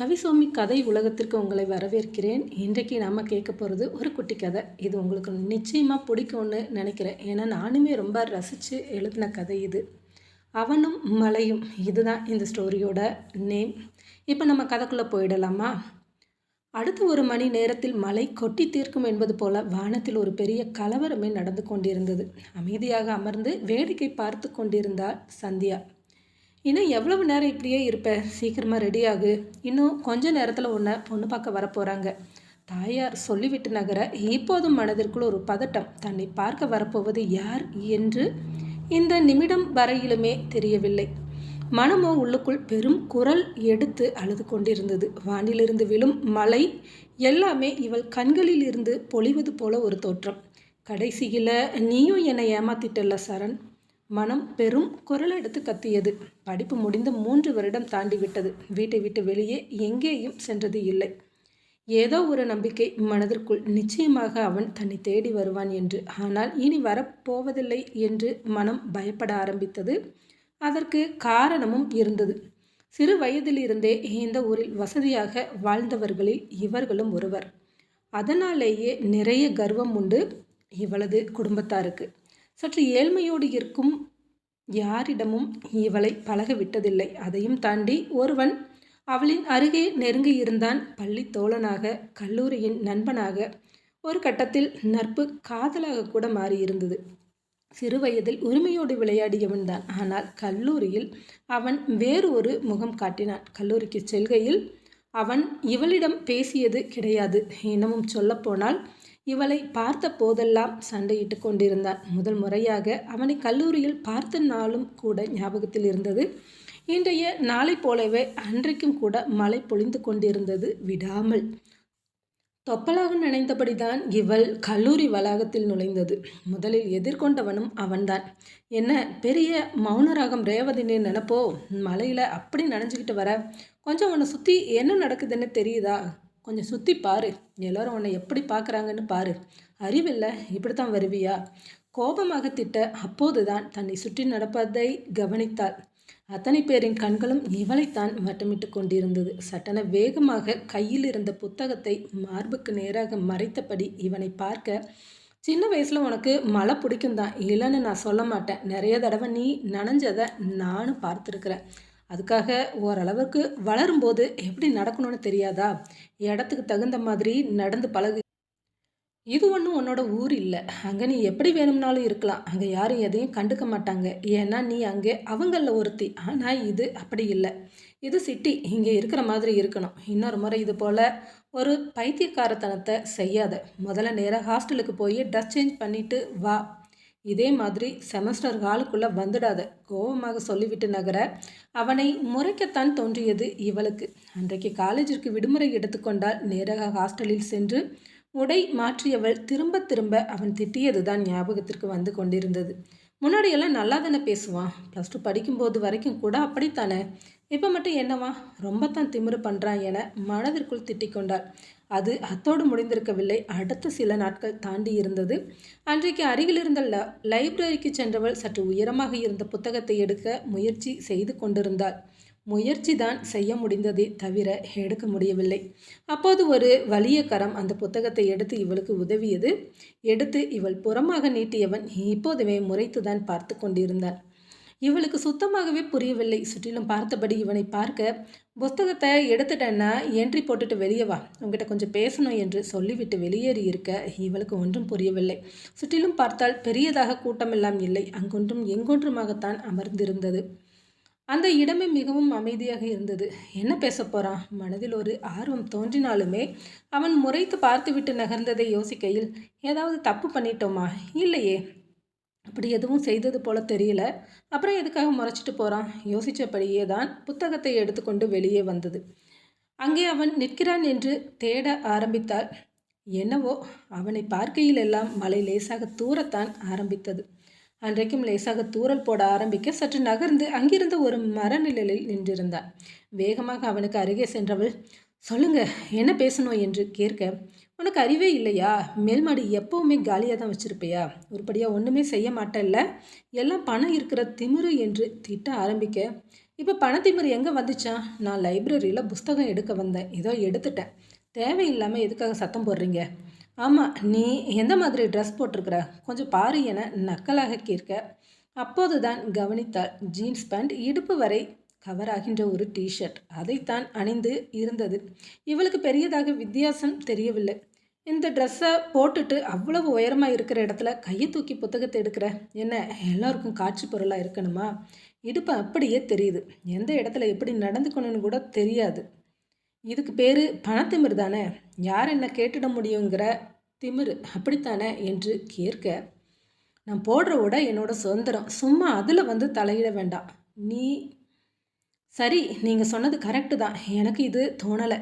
கவிசுவாமி கதை உலகத்திற்கு உங்களை வரவேற்கிறேன். இன்றைக்கு நாம் கேட்க போகிறது ஒரு குட்டி கதை. இது உங்களுக்கு நிச்சயமாக பிடிக்கும்னு நினைக்கிறேன். ஏன்னா நானுமே ரொம்ப ரசித்து எழுதின கதை இது. அவனும் மலையும். இதுதான் இந்த ஸ்டோரியோட நேம் இப்போ நம்ம கதைக்குள்ளே போயிடலாமா? அடுத்த ஒரு மணி நேரத்தில் மலை கொட்டி தீர்க்கும் என்பது போல வானத்தில் ஒரு பெரிய கலவரமே நடந்து கொண்டிருந்தது. அமைதியாக அமர்ந்து வேடிக்கை பார்த்து கொண்டிருந்தாள் சந்தியா. இன்னும் எவ்வளவு நேரம் இப்படியே இருப்ப? சீக்கிரமாக ரெடி ஆகு. இன்னும் கொஞ்ச நேரத்தில் உன்னை பொண்ணு பார்க்க வரப்போகிறாங்க தாயார் சொல்லிவிட்டு நகர இப்போதும் மனதிற்குள் ஒரு பதட்டம். தன்னை பார்க்க வரப்போவது யார் என்று இந்த நிமிடம் வரையிலுமே தெரியவில்லை. மனமோ உள்ளுக்குள் பெரும் குரல் எடுத்து அழுது கொண்டிருந்தது. வானிலிருந்து விழும் மலை எல்லாமே இவள் கண்களில் இருந்து பொழிவது போல ஒரு தோற்றம். கடைசியில் நீயும் என்னை ஏமாத்திட்டல்ல சரண். மனம் பெரும் குரல் எடுத்து கத்தியது. படிப்பு முடிந்து மூன்று வருடம் தாண்டி விட்டது வீட்டை விட்டு வெளியே எங்கேயும் சென்றது இல்லை. ஏதோ ஒரு நம்பிக்கை மனதிற்குள் நிச்சயமாக அவன் தன்னை தேடி வருவான் என்று. ஆனால் இனி வரப்போவதில்லை என்று மனம் பயப்பட ஆரம்பித்தது. அதற்கு காரணமும் இருந்தது. சிறு வயதிலிருந்தே இந்த ஊரில் வசதியாக வாழ்ந்தவர்களில் இவர்களும் ஒருவர். அதனாலேயே நிறைய கர்வம் உண்டு இவளது குடும்பத்தாருக்கு. சற்று ஏழ்மையோடு இருக்கும் யாரிடமும் இவளை பழக விட்டதில்லை அதையும் தாண்டி ஒருவன் அவளின் அருகே நெருங்கி இருந்தான். பள்ளி தோழனாக கல்லூரியின் நண்பனாக ஒரு கட்டத்தில் நட்பு காதலாக கூட மாறியிருந்தது. சிறு வயதில் உரிமையோடு விளையாடியவன் தான். ஆனால் கல்லூரியில் அவன் வேறு ஒரு முகம் காட்டினான். கல்லூரிக்கு செல்கையில் அவன் இவளிடம் பேசியது கிடையாது. இன்னமும் சொல்லப்போனால் இவளை பார்த்த போதெல்லாம் சண்டையிட்டு கொண்டிருந்தான் முதல் முறையாக அவனை கல்லூரியில் பார்த்த நாளும் கூட ஞாபகத்தில் இருந்தது. இன்றைய நாளை போலவே அன்றைக்கும் கூட மழை பொழிந்து கொண்டிருந்தது விடாமல். தொப்பலாக நினைந்தபடிதான் இவள் கல்லூரி வளாகத்தில் நுழைந்தது. முதலில் எதிர்கொண்டவனும் அவன்தான். என்ன பெரிய மௌனராகம் ரேவதினே நினப்போ? மலையில் அப்படி நனைஞ்சுக்கிட்டு வர? கொஞ்சம் உன்னை சுற்றி என்ன நடக்குதுன்னு தெரியுதா? கொஞ்சம் சுற்றி பாரு. எல்லோரும் உன்னை எப்படி பார்க்குறாங்கன்னு பாரு. அறிவில்லை இப்படி தான் வருவியா? கோபமாக திட்ட அப்போதுதான் தன்னை சுற்றி நடப்பதை கவனித்தாள். அத்தனை பேரின் கண்களும் இவளைத்தான் வட்டமிட்டு கொண்டிருந்தது. சட்டன வேகமாக கையில் இருந்த புத்தகத்தை மார்புக்கு நேராக மறைத்தபடி இவனை பார்க்க சின்ன வயசில் உனக்கு மழை பிடிக்கும் தான் இல்லைன்னு நான் சொல்ல மாட்டேன். நிறைய தடவை நீ நனைஞ்சதை நானும் பார்த்துருக்குறேன். அதுக்காக ஓரளவுக்கு வளரும்போது எப்படி நடக்கணும்னு தெரியாதா? இடத்துக்கு தகுந்த மாதிரி நடந்து பழகு. இது ஒன்றும் உன்னோட ஊர் இல்லை. அங்கே நீ எப்படி வேணும்னாலும் இருக்கலாம். அங்கே யாரும் எதையும் கண்டுக்க மாட்டாங்க. ஏன்னா நீ அங்கே அவங்களில் ஒருத்தி. ஆனால் இது அப்படி இல்லை. இது சிட்டி இங்கே இருக்கிற மாதிரி இருக்கணும். இன்னொரு முறை இது போல் ஒரு பைத்தியக்காரத்தனத்தை செய்யாத. முதல்ல நேராக ஹாஸ்டலுக்கு போய் ட்ரெஸ் சேஞ்ச் பண்ணிவிட்டு வா. இதே மாதிரி செமஸ்டர் ஹாலுக்குள்ளே வந்துடாத கோபமாக சொல்லிவிட்டு நகர அவனை முறைக்கத்தான் தோன்றியது இவளுக்கு. அன்றைக்கு காலேஜிற்கு விடுமுறை எடுத்துக்கொண்டால் நேராக ஹாஸ்டலில் சென்று உடை மாற்றியவள் திரும்ப திரும்ப அவன் திட்டியது தான் ஞாபகத்திற்கு வந்து கொண்டிருந்தது. முன்னாடியெல்லாம் நல்லா தானே பேசுவான் ப்ளஸ் டூ படிக்கும்போது வரைக்கும் கூட அப்படித்தானே? இப்போ மட்டும் என்னவா? ரொம்ப தான் திமிரு பண்ணுறான் என மனதிற்குள் திட்டிக்கொண்டாள். அது அத்தோடு முடிந்திருக்கவில்லை. அடுத்த சில நாட்கள் தாண்டி இருந்தது. அன்றைக்கு அருகில் இருந்த ல லைப்ரரிக்கு சென்றவள் சற்று உயரமாக இருந்த புத்தகத்தை எடுக்க முயற்சி செய்து கொண்டிருந்தாள். முயற்சி தான் செய்ய முடிந்ததே தவிர எடுக்க முடியவில்லை. அப்போது ஒரு வலிய கரம் அந்த புத்தகத்தை எடுத்து இவளுக்கு உதவியது. எடுத்து இவள் புறமாக நீட்டியவன் இப்போதுமே முறைத்துதான் பார்த்து கொண்டிருந்தான் இவளுக்கு சுத்தமாகவே புரியவில்லை. சுற்றிலும் பார்த்தபடி இவனை பார்க்க புஸ்தகத்தை எடுத்துட்டேன்னா என்ட்ரி போட்டுட்டு வெளியே வா. உங்ககிட்ட கொஞ்சம் பேசணும் என்று சொல்லிவிட்டு வெளியேறி இருக்க இவளுக்கு ஒன்றும் புரியவில்லை. சுற்றிலும் பார்த்தால் பெரியதாக கூட்டமெல்லாம் இல்லை. அங்கொன்றும் எங்கொன்றுமாகத்தான் அமர்ந்திருந்தது. அந்த இடமே மிகவும் அமைதியாக இருந்தது. என்ன பேச போகிறான் மனதில் ஒரு ஆர்வம் தோன்றினாலுமே அவன் முறைத்து பார்த்துவிட்டு நகர்ந்ததை யோசிக்கையில் ஏதாவது தப்பு பண்ணிட்டோமா? இல்லையே. அப்படி எதுவும் செய்தது போல தெரியல. அப்புறம் எதுக்காக முறைச்சிட்டு போகிறான் யோசித்தபடியே தான் புத்தகத்தை எடுத்துக்கொண்டு வெளியே வந்தது. அங்கே அவன் நிற்கிறான் என்று தேட ஆரம்பித்தால் என்னவோ அவனை பார்க்கையில் எல்லாம் மலை லேசாக தூரத்தான் ஆரம்பித்தது. அன்றைக்கும் லேசாக தூரல் போட ஆரம்பிக்க சற்று நகர்ந்து அங்கிருந்த ஒரு மரநிழலில் நின்றிருந்தான். வேகமாக அவனுக்கு அருகே சென்றவள் சொல்லுங்க என்ன பேசணும்? என்று கேட்க உனக்கு அறிவே இல்லையா? மேல்மாடி எப்போவுமே காலியாக தான் வச்சுருப்பியா? ஒருபடியாக ஒன்றுமே செய்ய மாட்டேல்ல? எல்லாம் பணம் இருக்கிற திமிரு என்று திட்ட ஆரம்பிக்க. இப்போ பணத்திமிரு எங்கே வந்துச்சான்? நான் லைப்ரரியில் புஸ்தகம் எடுக்க வந்தேன். ஏதோ எடுத்துட்டேன். தேவையில்லாமல் எதுக்காக சத்தம் போடுறீங்க? ஆமாம் நீ எந்த மாதிரி ட்ரெஸ் போட்டிருக்கிற? கொஞ்சம் பாரு என நக்கலாக கேட்க. அப்போது தான் கவனித்தாள் ஜீன்ஸ் பேண்ட் இடுப்பு வரை கவர் ஆகின்ற ஒரு டிஷர்ட் அதைத்தான் அணிந்து இருந்தது. இவளுக்கு பெரியதாக வித்தியாசம் தெரியவில்லை. இந்த ட்ரெஸ்ஸை போட்டுட்டு அவ்வளவு உயரமாக இருக்கிற இடத்துல கையை தூக்கி புத்தகத்தை எடுக்கிற? என்ன எல்லாருக்கும் காட்சி பொருளாக இருக்கணுமா? இடுப்பு அப்படியே தெரியுது. எந்த இடத்துல எப்படி நடந்துக்கணும்னு கூட தெரியாது. இதுக்கு பேர் பணத்திமிர் தானே? யார் என்ன கேட்டுட முடியுங்கிற திமிர் அப்படித்தானே என்று கேட்க நான் போடுற உட என்னோட சுதந்திரம். சும்மா அதில் வந்து தலையிட வேண்டாம். நீ சரி நீங்கள் சொன்னது கரெக்டு தான். எனக்கு இது தோணலை.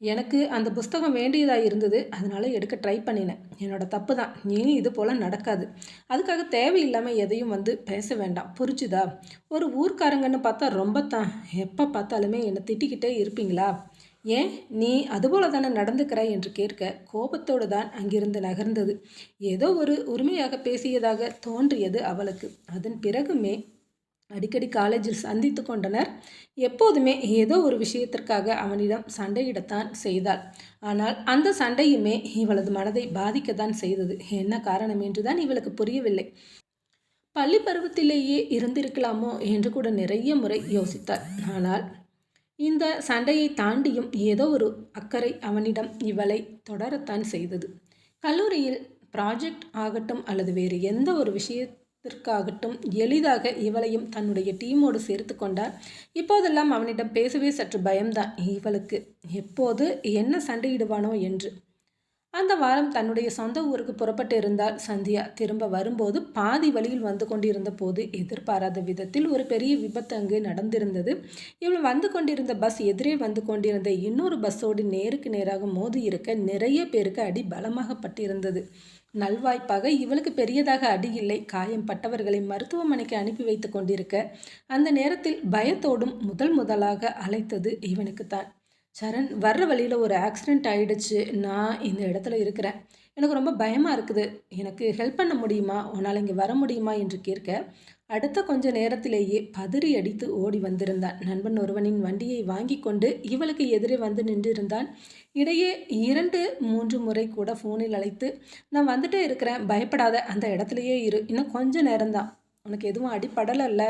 எனக்கு அந்த புஸ்தகம் வேண்டியதாக இருந்தது. அதனால் எடுக்க ட்ரை பண்ணினேன். என்னோடய தப்பு தான். இனி இது போல் நடக்காது. அதுக்காக தேவையில்லாமல் எதையும் வந்து பேச வேண்டாம். புரிஞ்சுதா? ஒரு ஊர்க்காரங்கன்னு பார்த்தா ரொம்ப தான். எப்போ பார்த்தாலுமே என்னை திட்டிக்கிட்டே இருப்பீங்களா? ஏன்? நீ அதுபோல தானே நடந்துக்கிற என்று கேட்க கோபத்தோடு தான் அங்கிருந்து நகர்ந்தது. ஏதோ ஒரு உரிமையாக பேசியதாக தோன்றியது அவளுக்கு. அதன் பிறகுமே அடிக்கடி காலேஜில் சந்தித்து கொண்டனர். எப்போதுமே ஏதோ ஒரு விஷயத்திற்காக அவனிடம் சண்டையிடத்தான் செய்தாள். ஆனால் அந்த சண்டையுமே இவளது மனதை பாதிக்கத்தான் செய்தது. என்ன காரணம் என்றுதான் இவளுக்கு புரியவில்லை. பள்ளி பருவத்திலேயே இருந்திருக்கலாமோ என்று கூட நிறைய முறை யோசித்தாள். ஆனால் இந்த சண்டையை தாண்டியும் ஏதோ ஒரு அக்கறை அவனிடம் இவளை தொடரத்தான் செய்தது. கல்லூரியில் ப்ராஜெக்ட் ஆகட்டும் அல்லது வேறு எந்த ஒரு விஷய இதற்காகட்டும் எளிதாக இவளையும் தன்னுடைய டீமோடு சேர்த்து கொண்டார் இப்போதெல்லாம் அவனிடம் பேசவே சற்று பயம்தான். இவளுக்கு எப்போது என்ன சண்டையிடுவானோ என்று. அந்த வாரம் தன்னுடைய சொந்த ஊருக்கு புறப்பட்டு இருந்தால் சந்தியா. திரும்ப வரும்போது பாதி வழியில் வந்து கொண்டிருந்த போது எதிர்பாராத விதத்தில் ஒரு பெரிய விபத்து அங்கு நடந்திருந்தது. இவள் வந்து கொண்டிருந்த பஸ் எதிரே வந்து கொண்டிருந்த இன்னொரு பஸ்ஸோடு நேருக்கு நேராக மோதி இருக்க நிறைய பேருக்கு அடி பலமாகப்பட்டிருந்தது. நல்வாய்ப்பாக இவளுக்கு பெரியதாக அடி இல்லை. காயம் பட்டவர்களை மருத்துவமனைக்கு அனுப்பி வைத்து கொண்டிருக்க அந்த நேரத்தில் பயத்தோடும் முதல் முதலாக அழைத்தது இவனுக்குத்தான். சரண் வர்ற வழியில் ஒரு ஆக்சிடெண்ட் ஆயிடுச்சு. நான் இந்த இடத்துல இருக்கிறேன். எனக்கு ரொம்ப பயமாக இருக்குது. எனக்கு ஹெல்ப் பண்ண முடியுமா? உன்னால் இங்கே வர முடியுமா? என்று கேட்க அடுத்த கொஞ்ச நேரத்திலேயே பதறி அடித்து ஓடி வந்திருந்தான். நண்பன் ஒருவனின் வண்டியை வாங்கி கொண்டு இவளுக்கு எதிரே வந்து நின்றிருந்தான். இடையே இரண்டு மூன்று முறை கூட ஃபோனில் அழைத்து நான் வந்துட்டே இருக்கிறேன் பயப்படாத அந்த இடத்துலையே இரு. இன்னும் கொஞ்ச நேரம்தான். உனக்கு எதுவும் அடிப்படலல்ல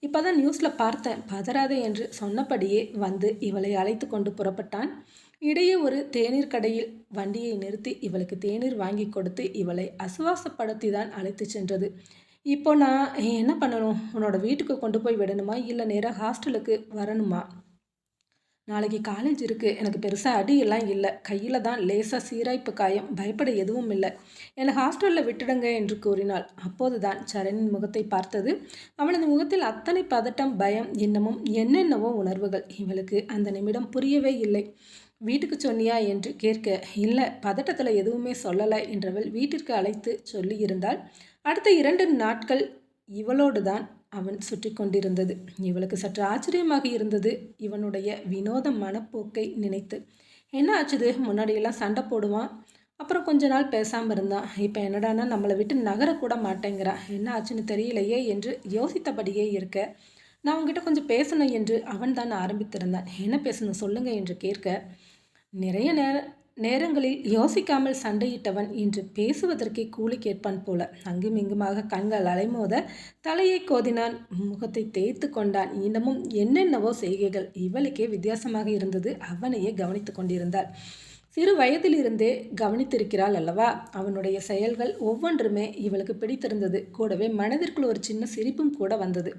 இப்போ தான் நியூஸில் பார்த்தேன். பதறாதே என்று சொன்னபடியே வந்து இவளை அழைத்து கொண்டு புறப்பட்டான். இடையே ஒரு தேநீர் கடையில் வண்டியை நிறுத்தி இவளுக்கு தேநீர் வாங்கி கொடுத்து இவளை அசுவாசப்படுத்தி தான் அழைத்து சென்றது. இப்போ நான் என்ன பண்ணணும்? உன்னோட வீட்டுக்கு கொண்டு போய் விடணுமா? இல்லை நேராக ஹாஸ்டலுக்கு வரணுமா? நாளைக்கு காலேஜ் இருக்குது எனக்கு பெருசாக அடியெல்லாம் இல்லை. கையில் தான் லேசாக சீராய்ப்பு காயம். பயப்பட எதுவும் இல்லை. என்னை ஹாஸ்டலில் விட்டுடுங்க என்று கூறினாள். அப்போது தான் சரணின் முகத்தை பார்த்தது. அவனது முகத்தில் அத்தனை பதட்டம் பயம் இன்னமும் என்னென்னவோ உணர்வுகள். இவளுக்கு அந்த நிமிடம் புரியவே இல்லை. வீட்டுக்கு சொன்னியா? என்று கேட்க இல்லை பதட்டத்தில் எதுவுமே சொல்லலை என்றவள் வீட்டிற்கு அழைத்து சொல்லியிருந்தாள். அடுத்த இரண்டு நாட்கள் இவளோடு தான் அவன் சுற்றி கொண்டிருந்தது இவளுக்கு சற்று ஆச்சரியமாக இருந்தது இவனுடைய வினோத மனப்போக்கை நினைத்து. என்ன ஆச்சுது? முன்னாடியெல்லாம் சண்டை போடுவான் அப்புறம் கொஞ்ச நாள் பேசாமல் இருந்தான் இப்போ என்னடானா நம்மளை விட்டு நகரக்கூட மாட்டேங்கிறான் என்ன ஆச்சுன்னு தெரியலையே என்று யோசித்தபடியே இருக்க நான் உங்ககிட்ட கொஞ்சம் பேசணும் என்று அவன் தான் ஆரம்பித்திருந்தான். என்ன பேசணும்? சொல்லுங்க என்று கேட்க நிறைய நேரம் நேரங்களில் யோசிக்காமல் சண்டையிட்டவன் இன்று பேசுவதற்கே கூலி கேட்பான் போல. அங்கும் இங்குமாக கண்கள் அலைமோத தலையை கோதினான். முகத்தை தேய்த்து கொண்டான். இன்னமும் என்னென்னவோ செய்கைகள். இவளுக்கே வித்தியாசமாக இருந்தது. அவனையே கவனித்து கொண்டிருந்தாள். சிறு வயதிலிருந்தே கவனித்திருக்கிறாள் அல்லவா? அவனுடைய செயல்கள் ஒவ்வொன்றுமே இவளுக்கு பிடித்திருந்தது. கூடவே மனதிற்குள் ஒரு சின்ன சிரிப்பும் கூட வந்தது.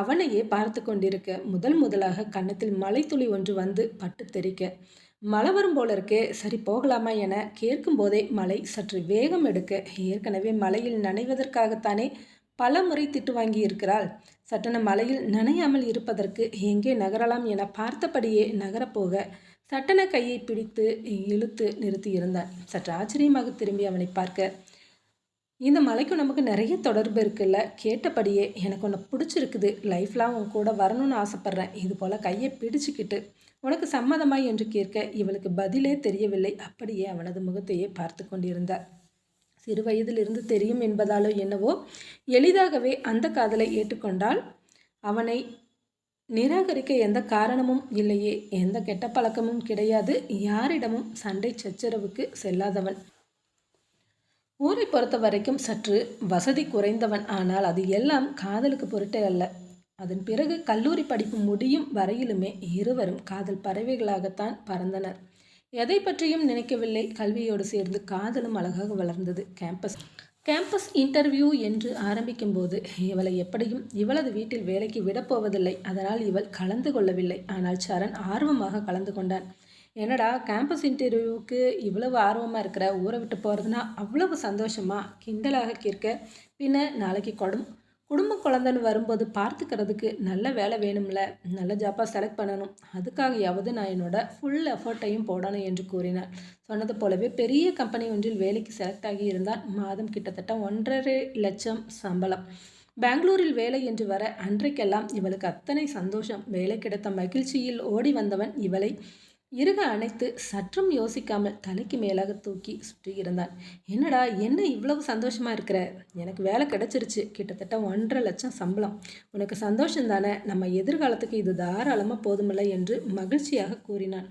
அவனையே பார்த்து கொண்டிருக்க முதல் முதலாக கன்னத்தில் மலைத்துளி ஒன்று வந்து பட்டு தெரிக்க மழை வரும் போல இருக்கே. சரி போகலாமா என கேட்கும் போதே மழை சற்று வேகம் எடுக்க ஏற்கனவே மலையில் நனைவதற்காகத்தானே பல முறை திட்டு வாங்கி இருக்கிறாள். சட்டன மலையில் நனையாமல் இருப்பதற்கு எங்கே நகரலாம் என பார்த்தபடியே நகரப்போக சட்டன கையை பிடித்து இழுத்து நிறுத்தி இருந்தான் சற்று ஆச்சரியமாக திரும்பி அவனை பார்க்க இந்த மலைக்கும் நமக்கு நிறைய தொடர்பு இருக்குல்ல? கேட்டபடியே எனக்கு ஒன்று பிடிச்சிருக்குது. லைஃப்லாம் உன் கூட வரணும்னு ஆசைப்பட்றேன். இது போல் கையை பிடிச்சிக்கிட்டு உனக்கு சம்மதமாய் என்று கேட்க இவளுக்கு பதிலே தெரியவில்லை. அப்படியே அவனது முகத்தையே பார்த்து கொண்டிருந்தார் சிறு வயதிலிருந்து தெரியும் என்பதாலோ என்னவோ எளிதாகவே அந்த காதலை ஏற்றுக்கொண்டால் அவனை நிராகரிக்க எந்த காரணமும் இல்லையே. எந்த கெட்ட பழக்கமும் கிடையாது. யாரிடமும் சண்டை சச்சரவுக்கு செல்லாதவன். ஊரை பொறுத்த வரைக்கும் சற்று வசதி குறைந்தவன். ஆனால் அது எல்லாம் காதலுக்கு பொருட்டே அல்ல. அதன் பிறகு கல்லூரி படிப்பு முடியும் வரையிலுமே இருவரும் காதல் பறவைகளாகத்தான் பறந்தனர். எதை பற்றியும் நினைக்கவில்லை. கல்வியோடு சேர்ந்து காதலும் அழகாக வளர்ந்தது. கேம்பஸ் கேம்பஸ் இன்டர்வியூ என்று ஆரம்பிக்கும்போது இவளை எப்படியும் இவளது வீட்டில் வேலைக்கு விடப்போவதில்லை அதனால் இவள் கலந்து கொள்ளவில்லை. ஆனால் சரண் ஆர்வமாக கலந்து கொண்டான். என்னடா கேம்பஸ் இன்டர்வியூவுக்கு இவ்வளவு ஆர்வமாக இருக்கிற? ஊரை விட்டு போகிறதுனா அவ்வளவு சந்தோஷமா? கிண்டலாக கேட்க பின்ன நாளைக்கு கொடும். குடும்ப குழந்தைன்னு வரும்போது பார்த்துக்கிறதுக்கு நல்ல வேலை வேணும்ல. நல்ல ஜாப்பாக செலக்ட் பண்ணணும். அதுக்காகையாவது நான் என்னோட ஃபுல் எஃபர்ட்டையும் போடணும் என்று கூறினார் சொன்னது போலவே பெரிய கம்பெனி ஒன்றில் வேலைக்கு செலக்ட் ஆகி இருந்தால் மாதம் கிட்டத்தட்ட ஒன்றரை லட்சம் சம்பளம். பெங்களூரில் வேலை என்று வர அன்றைக்கெல்லாம் இவளுக்கு அத்தனை சந்தோஷம். வேலை கிடைத்த மகிழ்ச்சியில் ஓடி வந்தவன் இவளை இருக அணைத்து சற்றும் யோசிக்காமல் தலைக்கு மேலாக தூக்கி சுற்றி இருந்தான். என்னடா என்ன இவ்வளவு சந்தோஷமா இருக்கிற? எனக்கு வேலை கிடைச்சிருச்சு. கிட்டத்தட்ட ஒன்றரை லட்சம் சம்பளம். உனக்கு சந்தோஷம் தானே? நம்ம எதிர்காலத்துக்கு இது தாராளமாக போதுமில்லை என்று மகிழ்ச்சியாக கூறினான்.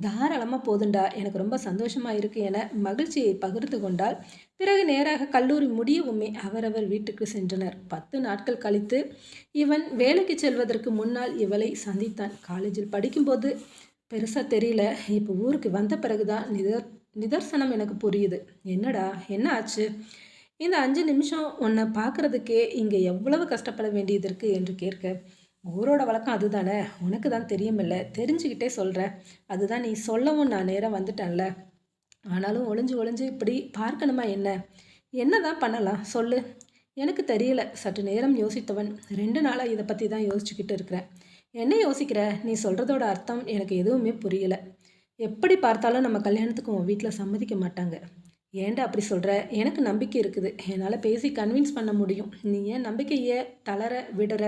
தாராளமாக போதுண்டா. எனக்கு ரொம்ப சந்தோஷமாக இருக்கு என மகிழ்ச்சியை பகிர்ந்து கொண்டால் பிறகு நேராக கல்லூரி முடியவுமே அவரவர் வீட்டுக்கு சென்றனர். பத்து நாட்கள் கழித்து இவன் வேலைக்கு செல்வதற்கு முன்னால் இவளை சந்தித்தான். காலேஜில் படிக்கும்போது பெருசாக தெரியல. இப்போ ஊருக்கு வந்த பிறகு தான் நிதர் நிதர்சனம் எனக்கு புரியுது. என்னடா என்ன ஆச்சு? இந்த அஞ்சு நிமிஷம் உன்னை பார்க்குறதுக்கே இங்கே எவ்வளவு கஷ்டப்பட வேண்டியது இருக்குது என்று கேட்க ஊரோட வழக்கம் அதுதானே? உனக்கு தான் தெரியுமில்ல. தெரிஞ்சுக்கிட்டே சொல்கிறேன் அதுதான் நீ சொல்லவும் நான் நேராக வந்துட்டேன்ல. ஆனாலும் ஒளிஞ்சு ஒளிஞ்சு இப்படி பார்க்கணுமா என்ன? என்ன தான் பண்ணலாம்? சொல்லு. எனக்கு தெரியல. சற்று நேரம் யோசித்தவன். ரெண்டு நாளாக இதை பற்றி தான் யோசிச்சுக்கிட்டு இருக்கிறேன். என்ன யோசிக்கிற? நீ சொல்கிறதோட அர்த்தம் எனக்கு எதுவுமே புரியலை. எப்படி பார்த்தாலும் நம்ம கல்யாணத்துக்கு உன் வீட்டில் சம்மதிக்க மாட்டாங்க. ஏன்டா அப்படி சொல்கிற எனக்கு நம்பிக்கை இருக்குது. என்னால் பேசி கன்வின்ஸ் பண்ண முடியும். நீ ஏன் நம்பிக்கையை தளர விடுற?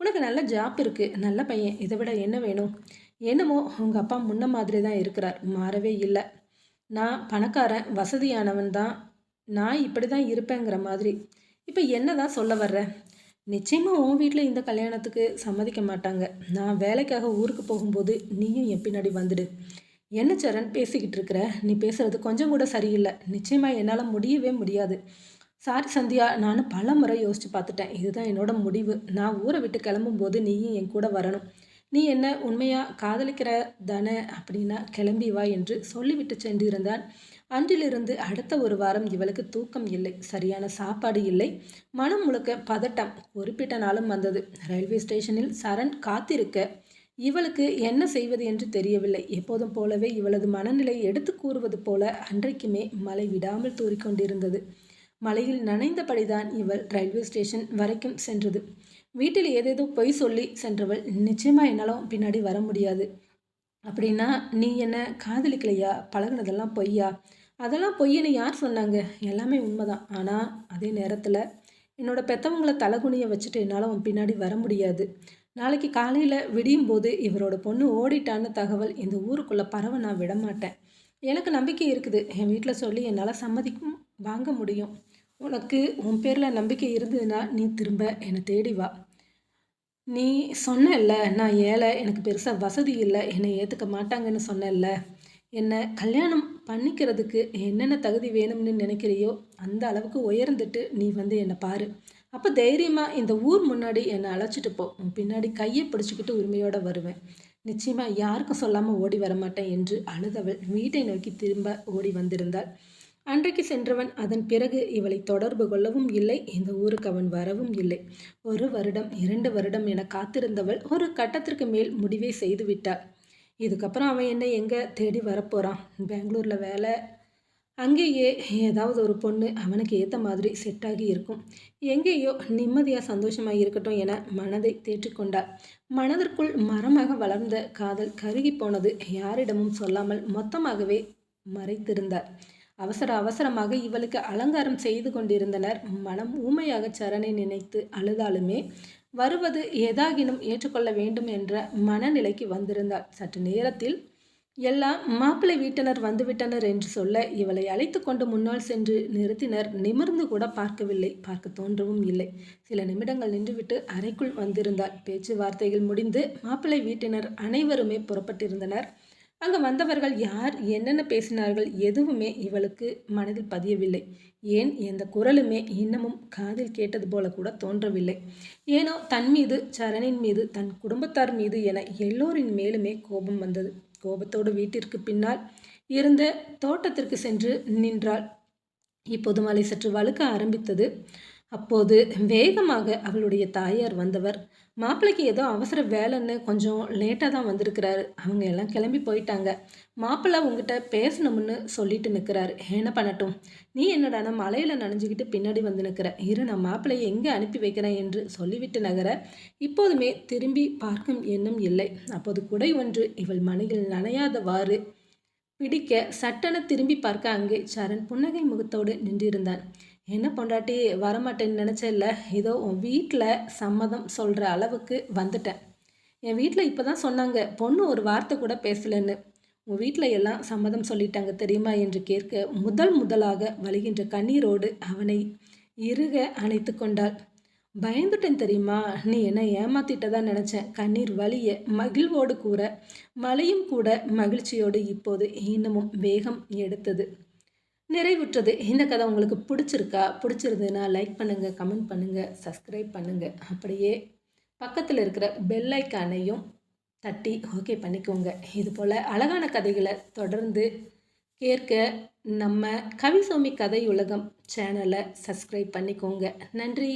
உனக்கு நல்ல ஜாப் இருக்குது நல்ல பையன். இதை விட என்ன வேணும்? என்னமோ உங்கள் அப்பா முன்ன மாதிரி தான் இருக்கிறார். மாறவே இல்லை. நான் பணக்காரன் வசதியானவன் தான். நான் இப்படி தான் இருப்பேங்கிற மாதிரி. இப்போ என்ன தான் சொல்ல வர்ற? நிச்சயமாக உன் வீட்டில் இந்த கல்யாணத்துக்கு சம்மதிக்க மாட்டாங்க. நான் வேலைக்காக ஊருக்கு போகும்போது நீயும் என் பின்னாடி வந்துடு. என்ன சரண் பேசிக்கிட்டு இருக்கிற? நீ பேசுறது கொஞ்சம் கூட சரியில்லை. நிச்சயமாக என்னால் முடியவே முடியாது. சாரி சந்தியா நானும் பல முறை யோசித்து பார்த்துட்டேன். இதுதான் என்னோட முடிவு. நான் ஊரை விட்டு கிளம்பும்போது நீயும் என் கூட வரணும். நீ என்ன உண்மையாக காதலிக்கிற தானே? அப்படின்னா கிளம்பி வா என்று சொல்லிவிட்டு சென்றிருந்தான். அன்றிலிருந்து அடுத்த ஒரு வாரம் இவளுக்கு தூக்கம் இல்லை சரியான சாப்பாடு இல்லை. மனம் முழுக்க பதட்டம் குறிப்பிட்ட நாளும் வந்தது. ரயில்வே ஸ்டேஷனில் சரண் காத்திருக்க இவளுக்கு என்ன செய்வது என்று தெரியவில்லை. எப்போதும் போலவே இவளது மனநிலை எடுத்து கூறுவது போல அன்றைக்குமே மழை விடாமல் தூறிக்கொண்டிருந்தது. மலையில் நனைந்தபடிதான் இவள் ரயில்வே ஸ்டேஷன் வரைக்கும் சென்றது. வீட்டில் ஏதேதோ பொய் சொல்லி சென்றவள் நிச்சயமா என்னாலும் பின்னாடி வர முடியாது. அப்படின்னா நீ என்ன காதலிக்கலையா? பழகினதெல்லாம் பொய்யா? அதெல்லாம் பொய்யன்னு யார் சொன்னாங்க? எல்லாமே உண்மைதான். ஆனால் அதே நேரத்தில் என்னோட பெத்தவங்களை தலைகுனிய வச்சுட்டு என்னால் உன் பின்னாடி வர முடியாது. நாளைக்கு காலையில் விடியும் போது இவரோட பொண்ணு ஓடிட்டான்னு தகவல் இந்த ஊருக்குள்ளே பரவ நான் விட மாட்டேன். எனக்கு நம்பிக்கை இருக்குது. என் வீட்டில் சொல்லி என்னால் சம்மதிக்கும் வாங்க முடியும். உனக்கு உன் பேரில் நம்பிக்கை இருந்ததுன்னா நீ திரும்ப என்னை தேடி வா. நீ சொன்னல்ல நான் ஏழை எனக்கு பெருசாக வசதி இல்லை என்னை ஏற்றுக்க மாட்டாங்கன்னு சொன்னேன்ல என்னை கல்யாணம் பண்ணிக்கிறதுக்கு என்னென்ன தகுதி வேணும்னு நினைக்கிறியோ அந்த அளவுக்கு உயர்ந்துட்டு நீ வந்து என்னை பாரு. அப்போ தைரியமாக இந்த ஊர் முன்னாடி என்னை அழைச்சிட்டு போ. பின்னாடி கையை பிடிச்சிக்கிட்டு உரிமையோடு வருவேன். நிச்சயமாக யாருக்கும் சொல்லாமல் ஓடி வரமாட்டேன் என்று அழுதவள் வீட்டை நோக்கி திரும்ப ஓடி வந்திருந்தாள். அன்றைக்கு சென்றவன் அதன் பிறகு இவளை தொடர்பு கொள்ளவும் இல்லை இந்த ஊருக்கு அவன் வரவும் இல்லை. ஒரு வருடம் இரண்டு வருடம் என காத்திருந்தவள் ஒரு கட்டத்திற்கு மேல் முடிவை செய்துவிட்டாள் இதுக்கப்புறம் அவன் என்ன எங்கே தேடி வரப்போகிறான் பெங்களூரில் வேலை. அங்கேயே ஏதாவது ஒரு பொண்ணு அவனுக்கு ஏற்ற மாதிரி செட்டாகி இருக்கும். எங்கேயோ நிம்மதியாக சந்தோஷமாக இருக்கட்டும் என மனதை தேற்றிக்கொண்டார் மனதிற்குள் மரமாக வளர்ந்த காதல் கருகி போனது யாரிடமும் சொல்லாமல் மொத்தமாகவே மறைத்திருந்தார் அவசர அவசரமாக இவளுக்கு அலங்காரம் செய்து கொண்டிருந்தனர். மனம் ஊமையாக சரணை நினைத்து அழுதாலுமே வருவது ஏதாகினும் ஏற்றுக்கொள்ள வேண்டும் என்ற மனநிலைக்கு வந்திருந்தாள் சற்று நேரத்தில் எல்லாம் மாப்பிள்ளை வீட்டினர் வந்துவிட்டனர் என்று சொல்ல இவளை அழைத்து கொண்டு முன்னால் சென்று நிறுத்தினர். நிமிர்ந்து கூட பார்க்கவில்லை. பார்க்க தோன்றவும் இல்லை. சில நிமிடங்கள் நின்றுவிட்டு அறைக்குள் வந்திருந்தாள் பேச்சுவார்த்தைகள் முடிந்து மாப்பிள்ளை வீட்டினர் அனைவருமே புறப்பட்டிருந்தனர். அங்கு வந்தவர்கள் யார் என்னென்ன பேசினார்கள் எதுவுமே இவளுக்கு மனதில் பதியவில்லை. ஏன் எந்த குரலுமே இன்னமும் காதில் கேட்டது போல கூட தோன்றவில்லை. ஏனோ தன் மீது சரணின் மீது தன் குடும்பத்தார் மீது என எல்லோரின் மேலுமே கோபம் வந்தது. கோபத்தோடு வீட்டிற்கு பின்னால் இருந்த தோட்டத்திற்கு சென்று நின்றாள். இப்போது மலை சற்று வழுக்க ஆரம்பித்தது. அப்போது வேகமாக அவளுடைய தாயார் வந்தவர் மாப்பிள்ளைக்கு ஏதோ அவசர வேலைன்னு கொஞ்சம் லேட்டாக தான் வந்திருக்கிறாரு. அவங்க எல்லாம் கிளம்பி போயிட்டாங்க. மாப்பிள்ளை உங்ககிட்ட பேசணும்னு சொல்லிட்டு நிற்கிறாரு என்ன பண்ணட்டும்? நீ என்னடான மலையில் நனைஞ்சிக்கிட்டு பின்னாடி வந்து நிற்கிற இரு நான் மாப்பிள்ளையை எங்கே அனுப்பி வைக்கிறேன் என்று சொல்லிவிட்டு நகர இப்போதுமே திரும்பி பார்க்கும் எண்ணம் இல்லை. அப்போது குடை ஒன்று இவள் மனையில் நனையாதவாறு பிடிக்க சட்டென திரும்பி பார்க்க அங்கே சரண் புன்னகை முகத்தோடு நின்றிருந்தான். என்ன பொண்டாட்டி வரமாட்டேன்னு நினச்சேன்ல ஏதோ உன் வீட்டில் சம்மதம் சொல்கிற அளவுக்கு வந்துட்டேன். என் வீட்டில் இப்போ தான் சொன்னாங்க பொண்ணு ஒரு வார்த்தை கூட பேசலைன்னு. உன் வீட்டில் எல்லாம் சம்மதம் சொல்லிட்டாங்க தெரியுமா? என்று கேட்க முதல் முதலாக வழிகின்ற கண்ணீரோடு அவனை இறுக அணைத்து கொண்டாள். பயந்துட்டேன் தெரியுமா? நீ என்ன ஏமாத்திட்டதா நினச்சேன்? கண்ணீர் வலிய மகிழ்வோடு கூற மலையும் கூட மகிழ்ச்சியோடு இப்போது இன்னமும் வேகம் எடுத்தது. நிறைவுற்றது. இந்த கதை உங்களுக்கு பிடிச்சிருக்கா? பிடிச்சிருந்ததுன்னா லைக் பண்ணுங்கள் கமெண்ட் பண்ணுங்கள் சப்ஸ்கிரைப் பண்ணுங்கள் அப்படியே பக்கத்தில் இருக்கிற பெல் ஐக்கானையும் தட்டி ஓகே பண்ணிக்கோங்க. இது போல் அழகான கதைகளை தொடர்ந்து கேட்க நம்ம கவிசோமி கதை உலகம் சேனலை சப்ஸ்கிரைப் பண்ணிக்கோங்க. நன்றி.